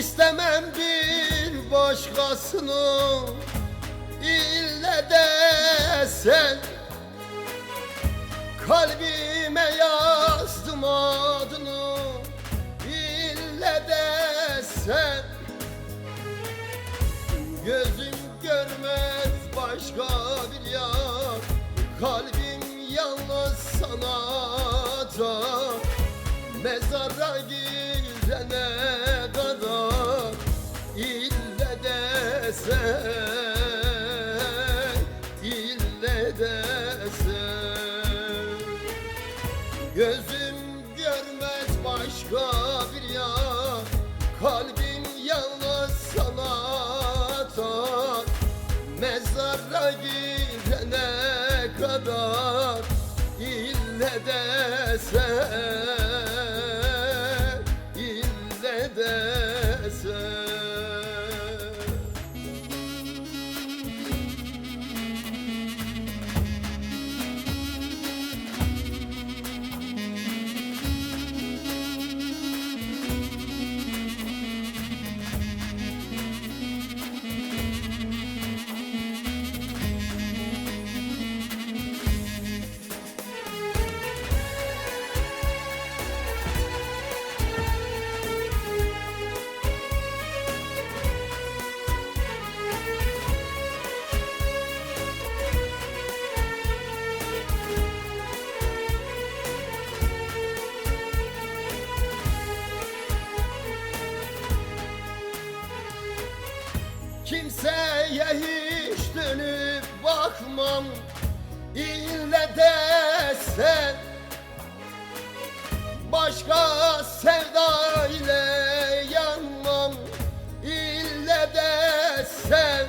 İstemem bir başkasını. İlle de sen Kalbime yazdım adını. İlle de sen Gözüm görmez başka bir yar. Kalbim yalnız sana atar Mezara girene de sen ille de sen Gözüm görmez başka bir yar Kalbim yalnız sana atar. Mezara girene kadar ille de sen ille de Kimseye hiç dönüp bakmam. İlle de sen Başka sevda ile yanmam. İlle de sen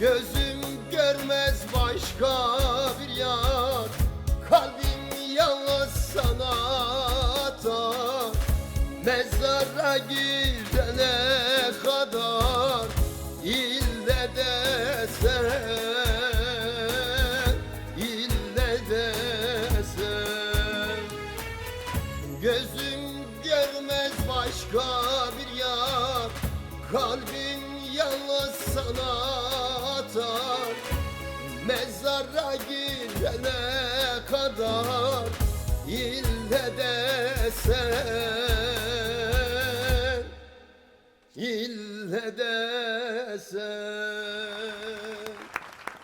Gözüm görmez başka bir yar. Kalbim yalnız sana atar. Mezara girene Gözüm görmez başka bir yar. Kalbim yalnız sana atar. Mezara girene kadar ille de sen. İlle de sen